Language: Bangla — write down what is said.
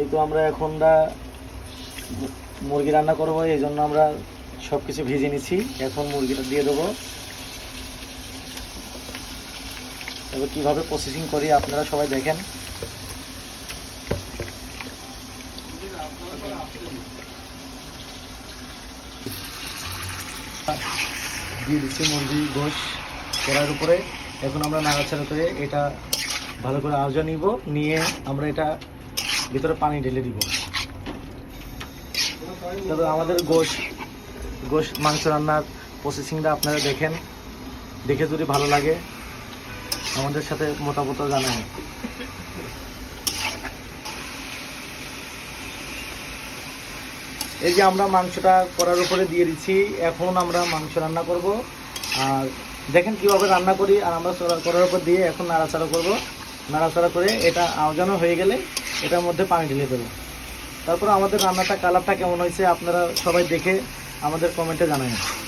এই তো আমরা এখন দা মুরগি রান্না করব, এই জন্য আমরা সব কিছু ভিজে নিচ্ছি এখন মুরগিটা দিয়ে দেবো। এবার কীভাবে প্রসেসিং করি আপনারা সবাই দেখেন। দিয়ে দিচ্ছি মুরগি গোশ করার উপরে। এখন আমরা নাড়াচাড়া করে এটা ভালো করে আওজা নিব। নিয়ে আমরা এটা ভিতরে পানি ঢেলে দিব। তবে আমাদের গোশ গোশ মাংস রান্নার প্রসেসিংটা আপনারা দেখেন। দেখে যদি ভালো লাগে, আমাদের সাথে মতামত জানান। এই যে আমরা মাংসটা করার উপরে দিয়ে দিচ্ছি, এখন আমরা মাংস রান্না করব। আর দেখেন কীভাবে রান্না করি, আর আমরা করার উপর দিয়ে এখন নাড়াচাড়া করব। নাড়াচাড়া করে এটা আওজানো হয়ে গেলে এটার মধ্যে পানি ঢেলে দেবো। তারপর আমাদের রান্নাটা, কালারটা কেমন হয়েছে আপনারা সবাই দেখে আমাদের কমেন্টে জানাবেন।